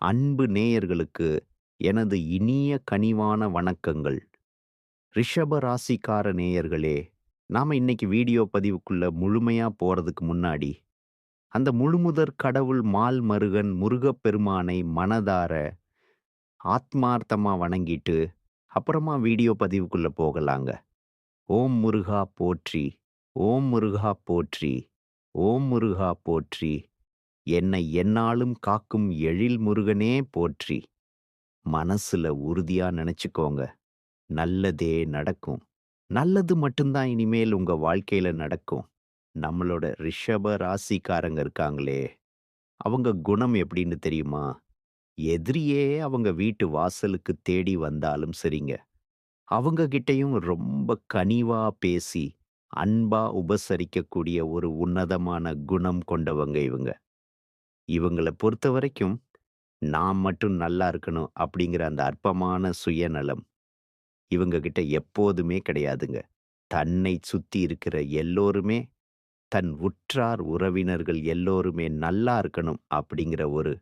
அன்பு நேயர்களுக்கு எனது இனிய கனிவான வணக்கங்கள். ரிஷப ராசிக்கார நேயர்களே, நாம இன்னைக்கு வீடியோ பதிவுக்குள்ள முழுமையா போறதுக்கு முன்னாடி, அந்த முழுமுதற் கடவுள் மால் மருகன் முருகப்பெருமானை மனதார ஆத்மார்த்தமா வணங்கிட்டு, அப்புறமா வீடியோ பதிவுக்குள்ள போகலாங்க. ஓம் முருகா போற்றி, ஓம் முருகா போற்றி, ஓம் முருகா போற்றி, என்னை என்னாலும் காக்கும் எழில் முருகனே போற்றி. மனசுல உறுதியா நினைச்சுக்கோங்க. நல்லதே நடக்கும். நல்லது மட்டும்தான் இனிமேல் உங்க வாழ்க்கையில நடக்கும். நம்மளோட ரிஷப ராசிக்காரங்க இருக்காங்களே, அவங்க குணம் எப்படின்னு தெரியுமா? எதிரியே அவங்க வீட்டு வாசலுக்கு தேடி வந்தாலும் சரிங்க. அவங்க கிட்டயும் ரொம்ப கனிவா பேசி, அன்பா உபசரிக்கக்கூடிய ஒரு உன்னதமான குணம் கொண்டவங்க இவங்க. இவங்கள பொறுத்தவரைக்கும், நான் மட்டும் நல்லா இருக்கணும் அப்படிங்கிற அந்த அற்பமான சுயநலம், இவங்க கிட்ட எப்போதுமே கிடையாதுங்க. தன்னை சுத்தி இருக்கிற எல்லோருமே, தன் உற்றார் உறவினர்கள் எல்லோருமே நல்லா இருக்கணும் அப்படிங்கிற ஒரு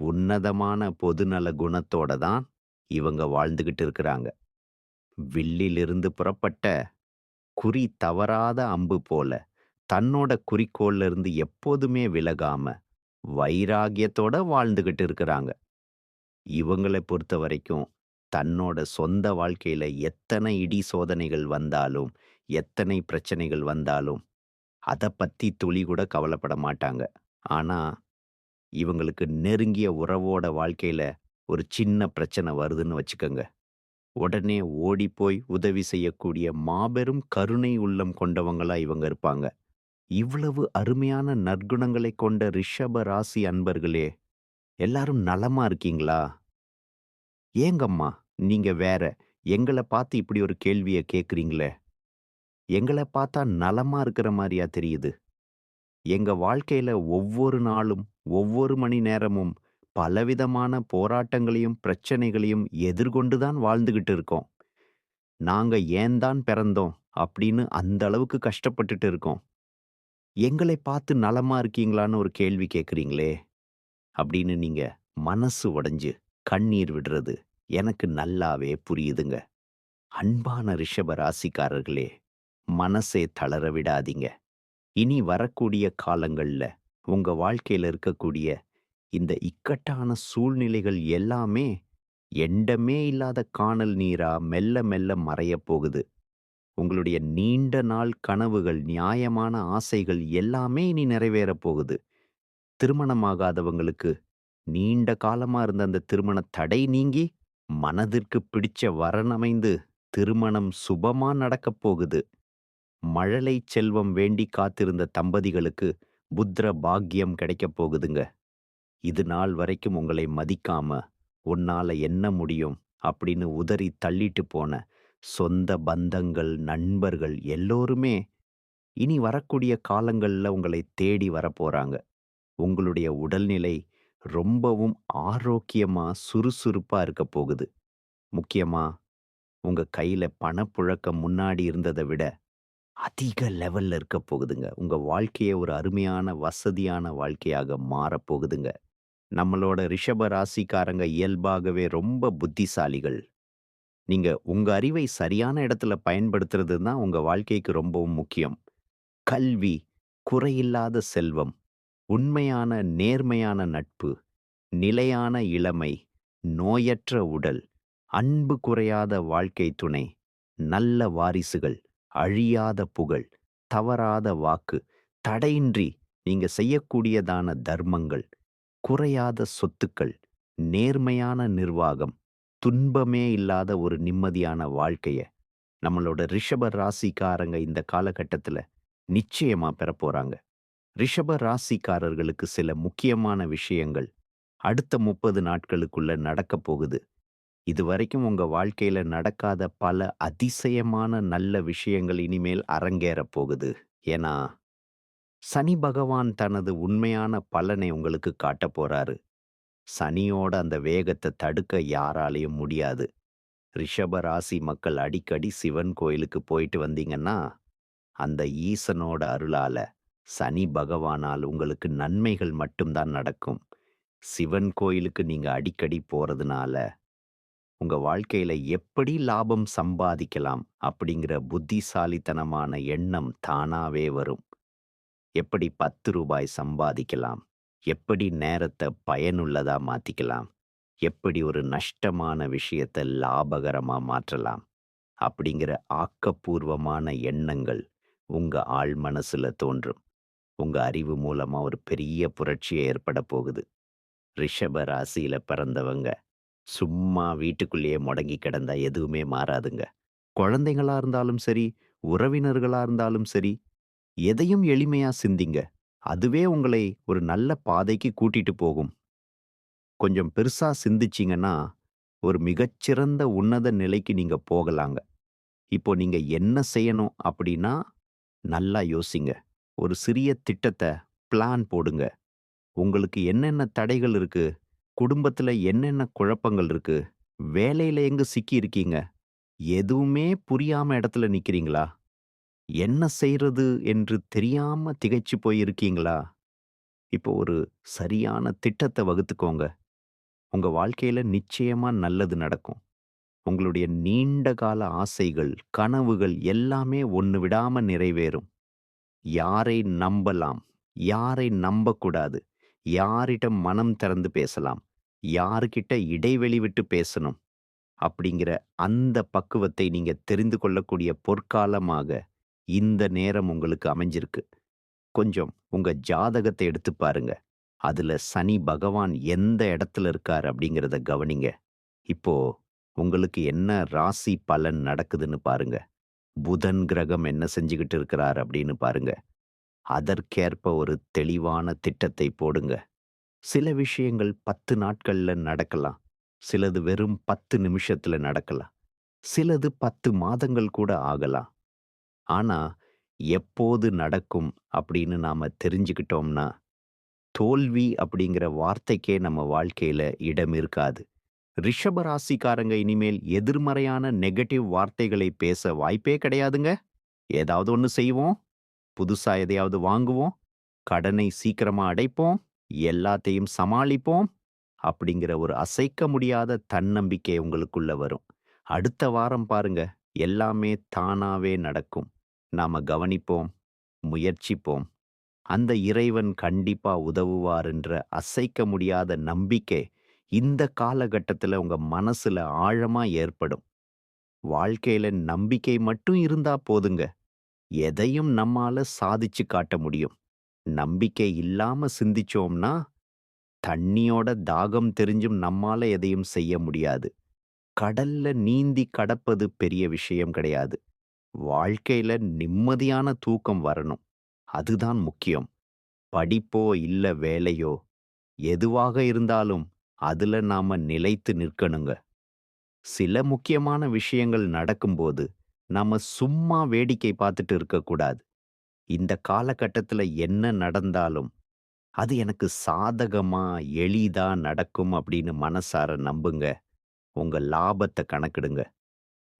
உன்னதமான பொதுநல குணத்தோட தான் இவங்க வாழ்ந்துகிட்டு இருக்கிறாங்க. வில்லிலிருந்து புறப்பட்ட குறி தவறாத அம்பு போல, தன்னோட குறிக்கோள்ல இருந்து எப்போதுமே விலகாம, வைராகியத்தோட வாழ்ந்துகிட்டு இருக்கிறாங்க. இவங்கள பொறுத்தவரைக்கும், தன்னோட சொந்த வாழ்க்கையில எத்தனை இடி சோதனைகள் வந்தாலும், எத்தனை பிரச்சனைகள் வந்தாலும், அத பத்தி துளி கூட கவலைப்பட மாட்டாங்க. ஆனா, இவங்களுக்கு நெருங்கிய உறவோட வாழ்க்கையில ஒரு சின்ன பிரச்சனை வருதுன்னு வச்சுக்கங்க. உடனே ஓடிப்போய் உதவி செய்யக்கூடிய மாபெரும் கருணை உள்ளம் கொண்டவங்களா இவங்க இருப்பாங்க. இவ்வளவு அருமையான நற்குணங்களைக் கொண்ட ரிஷப ராசி அன்பர்களே! எல்லாரும் நலமா இருக்கீங்களா? ஏங்கம்மா நீங்க வேற, எங்கள பார்த்து இப்படி ஒரு கேள்விய கேக்குறீங்களே எங்களை பார்த்தா நலமா இருக்கிற மாதிரியா தெரியுது? எங்க வாழ்க்கையில ஒவ்வொரு நாளும், ஒவ்வொரு மணி நேரமும் பலவிதமான போராட்டங்களையும், பிரச்சனைகளையும் எதிர்கொண்டு தான் வாழ்ந்துகிட்டு இருக்கோம். நாங்க ஏன் தான் பிறந்தோம் அப்படின்னு அந்த அளவுக்கு கஷ்டப்பட்டுட்டு இருக்கோம். எங்களை பார்த்து நலமா இருக்கீங்களான்னு ஒரு கேள்வி கேட்குறீங்களே! அப்படின்னு நீங்க மனசு உடைஞ்சு கண்ணீர் விடுறது எனக்கு நல்லாவே புரியுதுங்க. அன்பான ரிஷப ராசிக்காரர்களே! மனசே தளர விடாதீங்க. இனி வரக்கூடிய காலங்கள்ல உங்க வாழ்க்கையில இருக்கக்கூடிய இந்த இக்கட்டான சூழ்நிலைகள் எல்லாமே எண்டமே இல்லாத கானல் நீரா மெல்ல மெல்ல மறையப் போகுது. உங்களுடைய நீண்ட நாள் கனவுகள், நியாயமான ஆசைகள் எல்லாமே இனி நிறைவேறப் போகுது. திருமணமாகாதவங்களுக்கு நீண்ட காலமா இருந்த அந்த திருமண தடை நீங்கி, மனதிற்கு பிடிச்ச வரன் அமைந்து, திருமணம் சுபமா நடக்கப் போகுது. மழலை செல்வம் வேண்டி காத்திருந்த தம்பதிகளுக்கு புத்திர பாக்கியம் கிடைக்கப் போகுதுங்க. இது நாள் வரைக்கும் உங்களை மதிக்காம, "உன்னால என்ன முடியும்?" அப்படின்னு உதறி தள்ளிட்டு போன சொந்த பந்தங்கள், நண்பர்கள் எல்லோருமே இனி வரக்கூடிய காலங்கள்ல உங்களை தேடி வரப்போகிறாங்க உங்களுடைய உடல்நிலை ரொம்பவும் ஆரோக்கியமா, சுறுசுறுப்பா இருக்கப் போகுது. முக்கியமா, உங்க கையில பணப்புழக்கம் முன்னாடி இருந்தத விட அதிக லெவல்ல இருக்கப் போகுதுங்க. உங்க வாழ்க்கையை ஒரு அருமையான, வசதியான வாழ்க்கையாக மாறப் போகுதுங்க. நம்மளோட ரிஷப ராசிக்காரங்க இயல்பாகவே ரொம்ப புத்திசாலிகள். நீங்க உங்க அறிவை சரியான இடத்துல பயன்படுத்துறது தான் உங்க வாழ்க்கைக்கு ரொம்பவும் முக்கியம். கல்வி, குறையில்லாத செல்வம், உண்மையான நேர்மையான நட்பு, நிலையான இளமை, நோயற்ற உடல், அன்பு குறையாத வாழ்க்கை துணை, நல்ல வாரிசுகள், அழியாத புகழ், தவறாத வாக்கு, தடையின்றி நீங்க செய்யக்கூடியதான தர்மங்கள், குறையாத சொத்துக்கள், நேர்மையான நிர்வாகம், துன்பமே இல்லாத ஒரு நிம்மதியான வாழ்க்கைய நம்மளோட ரிஷப ராசிக்காரங்க இந்த காலகட்டத்துல நிச்சயமா பெறப் போறாங்க. ரிஷப ராசிக்காரர்களுக்கு சில முக்கியமான விஷயங்கள் அடுத்த 30 நாட்களுக்குள்ள நடக்கப் போகுது. இதுவரைக்கும் உங்க வாழ்க்கையில நடக்காத பல அதிசயமான நல்ல விஷயங்கள் இனிமேல் அரங்கேற போகுது. ஏன்னா, சனி பகவான் தனது உண்மையான பலனை உங்களுக்கு காட்டப் போறாரு. சனியோட அந்த வேகத்த தடுக்க யாராலயும் முடியாது. ரிஷப ராசி மக்கள் அடிக்கடி சிவன் கோயிலுக்கு போயிட்டு வந்தீங்கன்னா, அந்த ஈசனோட அருளால, சனி பகவானால் உங்களுக்கு நன்மைகள் மட்டும் தான் நடக்கும். சிவன் கோயிலுக்கு நீங்க அடிக்கடி போறதுனால, உங்க வாழ்க்கையில எப்படி லாபம் சம்பாதிக்கலாம் அப்படிங்கிற புத்திசாலித்தனமான எண்ணம் தானாவே வரும். எப்படி பத்து ரூபாய் சம்பாதிக்கலாம்? எப்படி நேரத்த பயனுள்ளதா மாத்திக்கலாம்? எப்படி ஒரு நஷ்டமான விஷயத்த லாபகரமா மாற்றலாம்? அப்படிங்கிற ஆக்கப்பூர்வமான எண்ணங்கள் உங்க ஆள் மனசுல தோன்றும். உங்க அறிவு மூலமா ஒரு பெரிய புரட்சியை ஏற்பட போகுது. ரிஷப ராசியில் பிறந்தவங்க சும்மா வீட்டுக்குள்ளேயே முடங்கி கிடந்தா எதுவுமே மாறாதுங்க. குழந்தைங்களா இருந்தாலும் சரி, உறவினர்களா இருந்தாலும் சரி, எதையும் எளிமையா சிந்திங்க. அதுவே உங்களை ஒரு நல்ல பாதைக்கு கூட்டிட்டு போகும். கொஞ்சம் பெருசா சிந்திச்சிங்கன்னா ஒரு மிகச்சிறந்த உன்னத நிலைக்கு நீங்க போகலாங்க. இப்போ நீங்க என்ன செய்யணும் அப்படின்னா, நல்லா யோசிங்க. ஒரு சிறிய திட்டத்த பிளான் போடுங்க. உங்களுக்கு என்னென்ன தடைகள் இருக்கு? குடும்பத்துல என்னென்ன குழப்பங்கள் இருக்கு? வேலையில எங்க சிக்கி இருக்கீங்க? எதுவுமே புரியாம இடத்துல நிக்கிறீங்களா? என்ன செய்றது என்று தெரியாம திகைச்சு போயிருக்கீங்களா இப்போ ஒரு சரியான திட்டத்தை வகுத்துக்கோங்க. உங்க வாழ்க்கையில நிச்சயமா நல்லது நடக்கும். உங்களுடைய நீண்ட கால ஆசைகள், கனவுகள் எல்லாமே ஒன்று விடாம நிறைவேறும். யாரை நம்பலாம்? யாரை நம்பக்கூடாது? யாரிடம் மனம் திறந்து பேசலாம்? யாருகிட்ட இடைவெளி விட்டு பேசணும்? அப்படிங்கிற அந்த பக்குவத்தை நீங்க தெரிந்து கொள்ளக்கூடிய பொற்காலமாக இந்த நேரம் உங்களுக்கு அமைஞ்சிருக்கு. கொஞ்சம் உங்க ஜாதகத்தை எடுத்து பாருங்க. அதுல சனி பகவான் எந்த இடத்துல இருக்கார் அப்படிங்கிறத கவனிங்க. இப்போ உங்களுக்கு என்ன ராசி பலன் நடக்குதுன்னு பாருங்க. புதன் கிரகம் என்ன செஞ்சுகிட்டு இருக்கிறார் அப்படின்னு பாருங்க. அதற்கேற்ப ஒரு தெளிவான திட்டத்தை போடுங்க. சில விஷயங்கள் 10 நாட்கள்ல நடக்கலாம். சிலது வெறும் 10 நிமிஷத்துல நடக்கலாம். சிலது 10 மாதங்கள் கூட ஆகலாம். ஆனா, எப்போது நடக்கும் அப்படின்னு நாம தெரிஞ்சுக்கிட்டோம்னா, தோல்வி அப்படிங்கிற வார்த்தைக்கே நம்ம வாழ்க்கையில இடம் இருக்காது. ரிஷப ராசிக்காரங்க இனிமேல் எதிர்மறையான நெகட்டிவ் வார்த்தைகளை பேச வாய்ப்பே கிடையாதுங்க. ஏதாவது ஒண்ணு செய்வோம், புதுசா எதையாவது வாங்குவோம், கடனை சீக்கிரமா அடைப்போம், எல்லாத்தையும் சமாளிப்போம் அப்படிங்கிற ஒரு அசைக்க முடியாத தன்னம்பிக்கை உங்களுக்குள்ள வரும். அடுத்த வாரம் பாருங்க, எல்லாமே தானாவே நடக்கும். நாம கவனிப்போம், முயற்சிப்போம். அந்த இறைவன் கண்டிப்பா உதவுவார் என்ற அசைக்க முடியாத நம்பிக்கை இந்த காலகட்டத்துல உங்க மனசுல ஆழமா ஏற்படும். வாழ்க்கையில நம்பிக்கை மட்டும் இருந்தா போதுங்க. எதையும் நம்மால சாதிச்சு காட்ட முடியும். நம்பிக்கை இல்லாம சிந்திச்சோம்னா, தண்ணியோட தாகம் தெரிஞ்சும் நம்மால எதையும் செய்ய முடியாது. கடல்ல நீந்தி கடப்பது பெரிய விஷயம் கிடையாது. வாழ்க்கையில நிம்மதியான தூக்கம் வரணும். அதுதான் முக்கியம். படிப்போ இல்ல வேலையோ, எதுவாக இருந்தாலும் அதுல நாம நிலைத்து நிற்கணுங்க. சில முக்கியமான விஷயங்கள் நடக்கும்போது, நாம சும்மா வேடிக்கை பார்த்துட்டு இருக்கக்கூடாது. இந்த காலகட்டத்துல என்ன நடந்தாலும், அது எனக்கு சாதகமா, எளிதா நடக்கும் அப்படின்னு மனசார நம்புங்க. உங்க லாபத்தை கணக்கிடுங்க.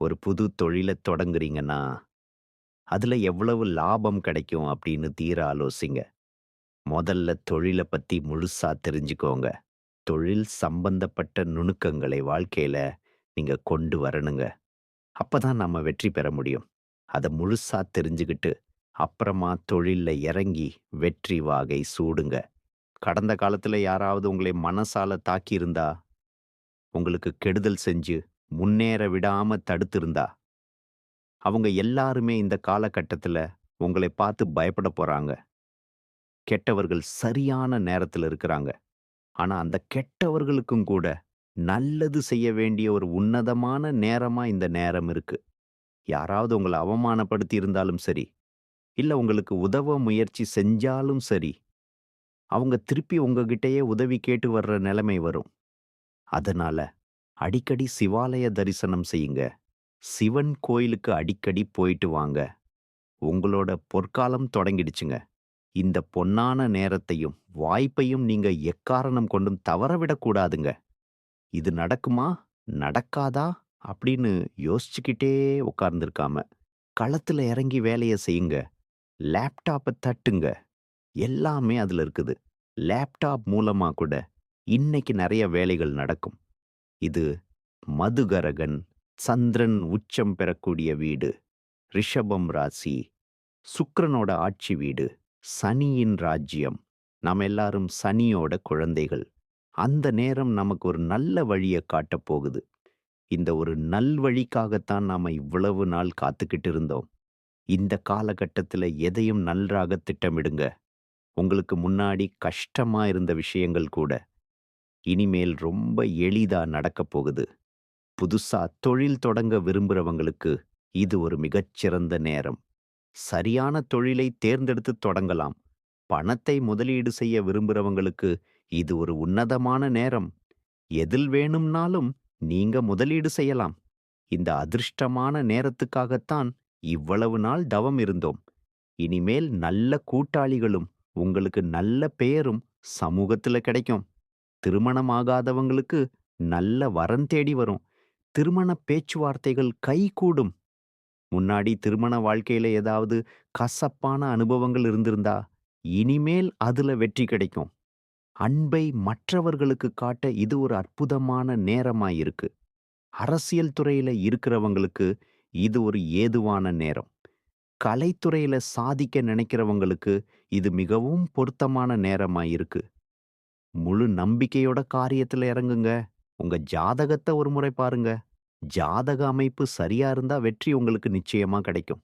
ஒரு புது தொழில தொடங்குறீங்கன்னா, அதுல எவ்வளவு லாபம் கிடைக்கும் அப்படின்னு தீர ஆலோசிங்க. முதல்ல தொழில பத்தி முழுசா தெரிஞ்சுக்கோங்க. தொழில் சம்பந்தப்பட்ட நுணுக்கங்களை வாழ்க்கையில நீங்க கொண்டு வரணுங்க. அப்பதான் நம்ம வெற்றி பெற முடியும். அதை முழுசா தெரிஞ்சுகிட்டு, அப்புறமா தொழிலில் இறங்கி வெற்றி வாகை சூடுங்க. கடந்த காலத்துல யாராவது உங்களை மனசால தாக்கியிருந்தா, உங்களுக்கு கெடுதல் செஞ்சு முன்னேற விடாம தடுத்திருந்தா, அவங்க எல்லாருமே இந்த காலகட்டத்துல உங்களை பார்த்து பயப்பட போறாங்க. கெட்டவர்கள் சரியான நேரத்துல இருக்கிறாங்க. ஆனா அந்த கெட்டவர்களுக்கும் கூட நல்லது செய்ய வேண்டிய ஒரு உன்னதமான நேரமா இந்த நேரம் இருக்கு. யாராவது உங்கள அவமானப்படுத்தி இருந்தாலும் சரி, இல்ல உங்களுக்கு உதவ முயற்சி செஞ்சாலும் சரி, அவங்க திருப்பி உங்ககிட்டயே உதவி கேட்டு வர்ற நிலைமை வரும். அதனால அடிக்கடி சிவாலய தரிசனம் செய்யுங்க. சிவன் கோயிலுக்கு அடிக்கடி போயிட்டு வாங்க. உங்களோட பொற்காலம் தொடங்கிடுச்சுங்க. இந்த பொன்னான நேரத்தையும், வாய்ப்பையும் நீங்க எக்காரணம் கொண்டும் தவறவிடக்கூடாதுங்க இது நடக்குமா? நடக்காதா? அப்படின்னு யோசிச்சுக்கிட்டே உட்கார்ந்துருக்காம களத்துல இறங்கி வேலைய செய்யுங்க. லேப்டாப்ப தட்டுங்க. எல்லாமே அதுல இருக்குது. லேப்டாப் மூலமா கூட இன்னைக்கு நிறைய வேலைகள் நடக்கும். இது மதுகரகன், சந்திரன் உச்சம் பெறக்கூடிய வீடு, ரிஷபம் ராசி, சுக்கரனோட ஆட்சி வீடு, சனியின் ராஜ்யம். நாம் எல்லாரும் சனியோட குழந்தைகள். அந்த நேரம் நமக்கு ஒரு நல்ல வழியை காட்டப் போகுது. இந்த ஒரு நல்வழிக்காகத்தான் நாம இவ்வளவு நாள் காத்துக்கிட்டு இருந்தோம். இந்த காலகட்டத்தில் எதையும் நன்றாக திட்டமிடுங்க. உங்களுக்கு முன்னாடி கஷ்டமா இருந்த விஷயங்கள் கூட, இனிமேல் ரொம்ப எளிதா நடக்கப் போகுது. புதுசா தொழில் தொடங்க விரும்புறவங்களுக்கு இது ஒரு மிகச்சிறந்த நேரம். சரியான தொழிலை தேர்ந்தெடுத்து தொடங்கலாம். பணத்தை முதலீடு செய்ய விரும்புறவங்களுக்கு இது ஒரு உன்னதமான நேரம். எதில் வேணும்னாலும் நீங்க முதலீடு செய்யலாம். இந்த அதிர்ஷ்டமான நேரத்துக்காகத்தான் இவ்வளவு நாள் தவம் இருந்தோம். இனிமேல் நல்ல கூட்டாளிகளும், உங்களுக்கு நல்ல பெயரும் சமூகத்துல கிடைக்கும். திருமணமாகாதவங்களுக்கு நல்ல வரன் தேடி வரும். திருமண பேச்சுவார்த்தைகள் கைகூடும். முன்னாடி திருமண வாழ்க்கையில ஏதாவது கசப்பான அனுபவங்கள் இருந்திருந்தா, இனிமேல் அதுல வெற்றி கிடைக்கும். அன்பை மற்றவர்களுக்கு காட்ட இது ஒரு அற்புதமான நேரமா இருக்கு. அரசியல் துறையில இருக்கிறவங்களுக்கு இது ஒரு ஏதுவான நேரம். கலைத்துறையில சாதிக்க நினைக்கிறவங்களுக்கு இது மிகவும் பொருத்தமான நேரமாயிருக்கு முழு நம்பிக்கையோட காரியத்துல இறங்குங்க. உங்க ஜாதகத்த ஒரு முறை பாருங்க. ஜாதக அமைப்பு சரியா இருந்தா வெற்றி உங்களுக்கு நிச்சயமா கிடைக்கும்.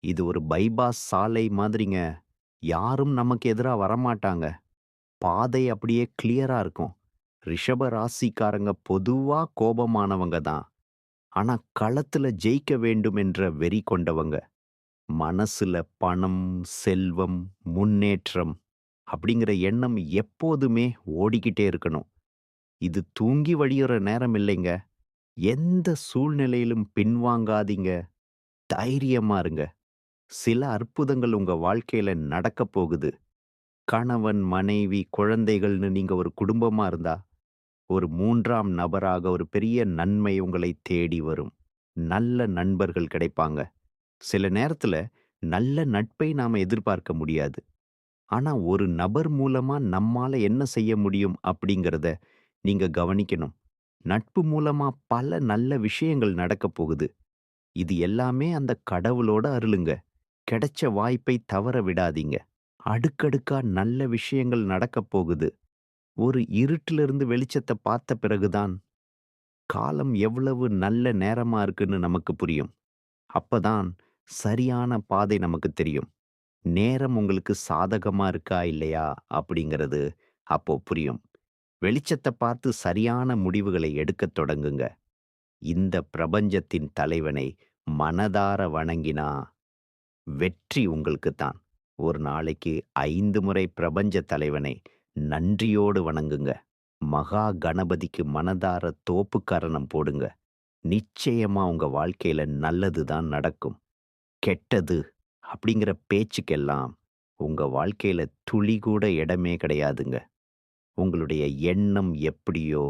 இது ஒரு பைபாஸ் சாலை மாதிரிங்க. யாரும் நமக்கு எதிரா வரமாட்டாங்க. பாதை அப்படியே கிளியரா இருக்கும். ரிஷப ராசிக்காரங்க பொதுவா கோபமானவங்க தான். ஆனா களத்துல ஜெயிக்க வேண்டும் என்ற வெறி கொண்டவங்க. மனசுல பணம், செல்வம், முன்னேற்றம் அப்படிங்கிற எண்ணம் எப்போதுமே ஓடிக்கிட்டே இருக்கணும். இது தூங்கி வழியுற நேரம் இல்லைங்க. எந்த சூழ்நிலையிலும் பின்வாங்காதீங்க. தைரியமா இருங்க. சில அற்புதங்கள் உங்க வாழ்க்கையில நடக்கப் போகுது. கணவன், மனைவி, குழந்தைகள்னு நீங்க ஒரு குடும்பமா இருந்தா, ஒரு மூன்றாம் நபராக ஒரு பெரிய நன்மை உங்களை தேடி வரும். நல்ல நண்பர்கள் கிடைப்பாங்க. சில நேரத்துல நல்ல நட்பை நாம எதிர்பார்க்க முடியாது. ஆனா ஒரு நபர் மூலமா நம்மால என்ன செய்ய முடியும் அப்படிங்கிறத நீங்க கவனிக்கணும். நட்பு மூலமா பல நல்ல விஷயங்கள் நடக்கப் போகுது. இது எல்லாமே அந்த கடவுளோட அருளுங்க. கிடைச்ச வாய்ப்பை தவற விடாதீங்க. அடுக்கடுக்கா நல்ல விஷயங்கள் நடக்கப் போகுது. ஒரு இருட்டிலிருந்து வெளிச்சத்தை பார்த்த பிறகுதான், காலம் எவ்வளவு நல்ல நேரமா இருக்குன்னு நமக்கு புரியும். அப்பதான் சரியான பாதை நமக்கு தெரியும். நேரம் உங்களுக்கு சாதகமா இருக்கா இல்லையா அப்படிங்கிறது அப்போ புரியும். வெளிச்சத்த பார்த்து சரியான முடிவுகளை எடுக்கத் தொடங்குங்க. இந்த பிரபஞ்சத்தின் தலைவனை மனதார வணங்கினா, வெற்றி உங்களுக்கு தான் ஒரு நாளைக்கு ஐந்து முறை பிரபஞ்ச தலைவனை நன்றியோடு வணங்குங்க. மகா கணபதிக்கு மனதார தோப்புக்கரணம் போடுங்க. நிச்சயமா உங்க வாழ்க்கையில நல்லது தான் நடக்கும். கெட்டது அப்படிங்கிற பேச்சுக்கெல்லாம் உங்க வாழ்க்கையில துளி கூட இடமே கிடையாதுங்க. உங்களுடைய எண்ணம் எப்படியோ,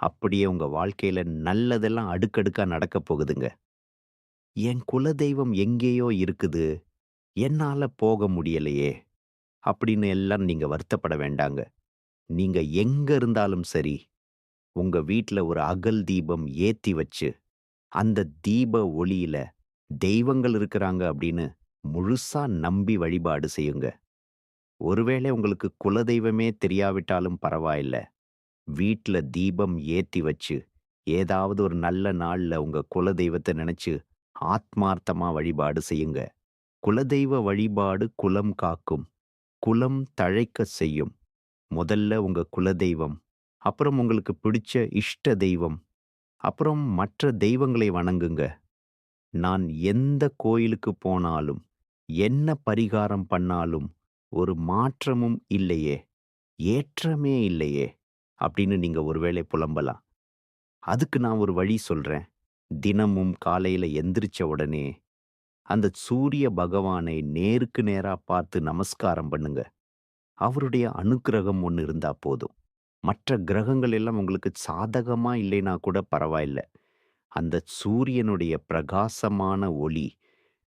அப்படியே உங்க வாழ்க்கையில நல்லதெல்லாம் அடுக்கடுக்கா நடக்கப் போகுதுங்க. என் குலதெய்வம் எங்கேயோ இருக்குது. என்னால போக முடியலையே! அப்படின்னு எல்லாம் நீங்க வருத்தப்பட வேண்டாங்க. நீங்க எங்க இருந்தாலும் சரி, உங்க வீட்டில் ஒரு அகல் தீபம் ஏத்தி வச்சு, அந்த தீப ஒளியில தெய்வங்கள் இருக்கிறாங்க அப்படின்னு முழுசா நம்பி வழிபாடு செய்யுங்க. ஒருவேளை உங்களுக்கு குலதெய்வமே தெரியாவிட்டாலும் பரவாயில்ல. வீட்டில் தீபம் ஏத்தி வச்சு, ஏதாவது ஒரு நல்ல நாள்ல உங்க குலதெய்வத்தை நினைச்சு ஆத்மார்த்தமா வழிபாடு செய்யுங்க. குலதெய்வ வழிபாடு குலம் காக்கும். குலம் தழைக்கச் செய்யும். முதல்ல உங்க குலதெய்வம், அப்புறம் உங்களுக்கு பிடிச்ச இஷ்ட தெய்வம், அப்புறம் மற்ற தெய்வங்களை வணங்குங்க. நான் எந்த கோயிலுக்கு போனாலும், என்ன பரிகாரம் பண்ணாலும், ஒரு மாற்றமும் இல்லையே! ஏற்றமே இல்லையே! அப்படின்னு நீங்க ஒருவேளை புலம்பலாம். அதுக்கு நான் ஒரு வழி சொல்றேன். தினமும் காலையில எந்திரிச்ச உடனே, அந்த சூரிய பகவானை நேருக்கு நேரா பார்த்து நமஸ்காரம் பண்ணுங்க. அவருடைய அனுக்கிரகம் ஒன்று இருந்தா போதும். மற்ற கிரகங்கள் எல்லாம் உங்களுக்கு சாதகமா இல்லைனா கூட பரவாயில்ல. அந்த சூரியனுடைய பிரகாசமான ஒளி,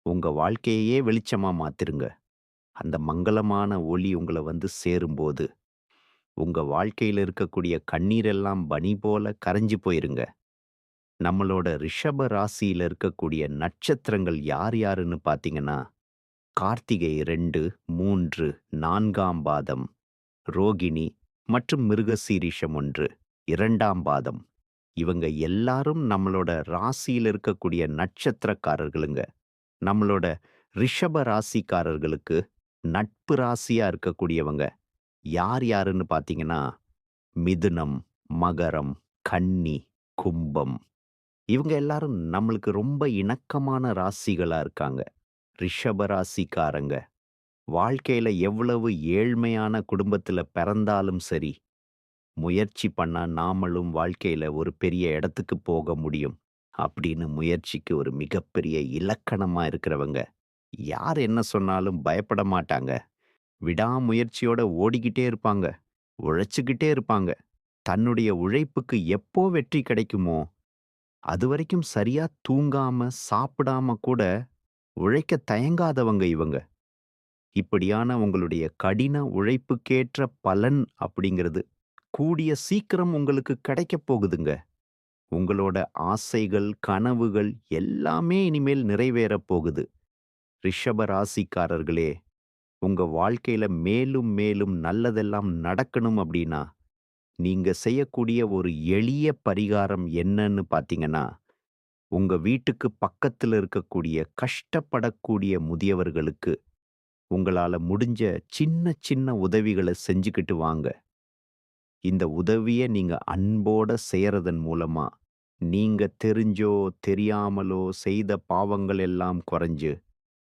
உங்க வாழ்க்கையையே வெளிச்சமா மாத்திருங்க. அந்த மங்களமான ஒளி உங்கள வந்து சேரும்போது, உங்க வாழ்க்கையில இருக்கக்கூடிய கண்ணீரெல்லாம் பனி போல கரைஞ்சு போயிருங்க. நம்மளோட ரிஷப ராசியில இருக்கக்கூடிய நட்சத்திரங்கள் யார் யாருன்னு பார்த்தீங்கன்னா, கார்த்திகை 2, 3, 4ஆம் பாதம், ரோகிணி மற்றும் மிருகசீரிஷம் 1, 2ஆம் பாதம். இவங்க எல்லாரும் நம்மளோட ராசியில இருக்கக்கூடிய நட்சத்திரக்காரர்களுங்க. நம்மளோட ரிஷப ராசிக்காரர்களுக்கு நட்பு ராசியா இருக்கக்கூடியவங்க யார் யாருன்னு பார்த்தீங்கன்னா, மிதுனம், மகரம், கன்னி, கும்பம். இவங்க எல்லாரும் நம்மளுக்கு ரொம்ப இணக்கமான ராசிகளா இருக்காங்க. ரிஷப ராசிக்காரங்க. வாழ்க்கையில எவ்வளவு ஏழ்மையான குடும்பத்துல பிறந்தாலும் சரி, முயற்சி பண்ணா நாமளும் வாழ்க்கையில ஒரு பெரிய இடத்துக்கு போக முடியும். அப்படின்னு முயற்சிக்கு ஒரு மிகப்பெரிய இலக்கணமா இருக்கிறவங்க. யார் என்ன சொன்னாலும் பயப்பட மாட்டாங்க. விடாமுயற்சியோட ஓடிக்கிட்டே இருப்பாங்க. உழைச்சுக்கிட்டே இருப்பாங்க. தன்னுடைய உழைப்புக்கு எப்போ வெற்றி கிடைக்குமோ, அதுவரைக்கும் சரியா தூங்காம, சாப்பிடாம கூட உழைக்க தயங்காதவங்க இவங்க. இப்படியான உங்களுடைய கடின உழைப்புக்கேற்ற பலன் அப்படிங்கிறது கூடிய சீக்கிரம் உங்களுக்கு கிடைக்கப் போகுதுங்க. உங்களோட ஆசைகள், கனவுகள் எல்லாமே இனிமேல் நிறைவேறப் போகுது. ரிஷப ராசிக்காரர்களே, உங்க வாழ்க்கையில மேலும் மேலும் நல்லதெல்லாம் நடக்கணும் அப்படின்னா, நீங்க செய்யக்கூடிய ஒரு எளிய பரிகாரம் என்னன்னு பார்த்தீங்கன்னா, உங்க வீட்டுக்கு பக்கத்துல இருக்கக்கூடிய கஷ்டப்படக்கூடிய முதியவர்களுக்கு உங்களால முடிஞ்ச சின்ன சின்ன உதவிகள செஞ்சுக்கிட்டு வாங்க. இந்த உதவிய நீங்க அன்போட செய்யறதன் மூலமா, நீங்க தெரிஞ்சோ, தெரியாமலோ செய்த பாவங்கள் எல்லாம் குறைஞ்சு,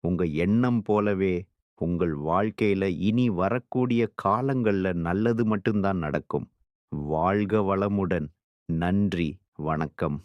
உங்க எண்ணம் போலவே உங்கள் வாழ்க்கையில இனி வரக்கூடிய காலங்கள்ல நல்லது மட்டும் தான் நடக்கும். வாழ்க வளமுடன். நன்றி. வணக்கம்.